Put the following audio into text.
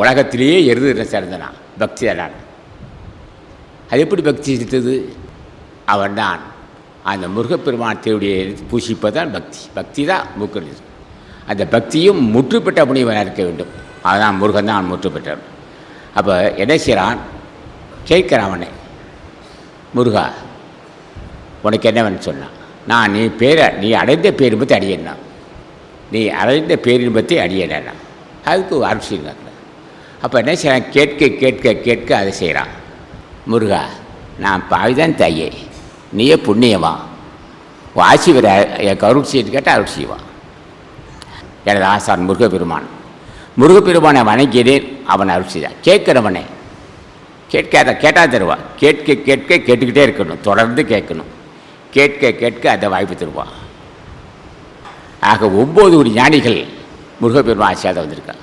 உலகத்திலேயே எருது சிறந்தனா பக்தி அது எப்படி பக்தி சித்தது அவன்தான் அந்த முருகப்பெருமானத்தையுடைய தேவடியை பூசிப்பதான் பக்தி. பக்தி தான் மூக்கிறது அந்த பக்தியும் முற்றுப்பெற்ற முனிவனாக இருக்க வேண்டும். அதுதான் முருகன் தான் முற்று பெற்றவன் அப்போ என்ன செய்கிறான் கேட்கிறான் அவனை. முருகா உனக்கு என்ன சொன்னான். நான் நீ பேரை நீ அடைந்த பேரின்பத்தை அடியேன்னா நீ அடைந்த பேரின்பத்தை அடியேனா அதுக்கு அரசியல் அப்போ என்ன செய்கிறான் கேட்க கேட்க கேட்க அதை செய்கிறான் முருகா நான் பாவிதான் தாயே. நீயே புண்ணியமா? உன் வர என் கருள் செய்து கேட்டால் அருள் செய்வான். எனது ஆசான் முருகப்பெருமான். முருகப்பெருமானை வணங்கினேன் அவன் அருள் செய்தான். கேட்கிறவனே கேட்காத கேட்டால் தருவான் கேட்க கேட்க கேட்டுக்கிட்டே இருக்கணும் தொடர்ந்து கேட்கணும். கேட்க கேட்க அதை வாய்ப்பு தருவான் ஆக ஒம்பது ஒரு ஞானிகள் முருகப்பெருமான் ஆசியாக வந்திருக்கான்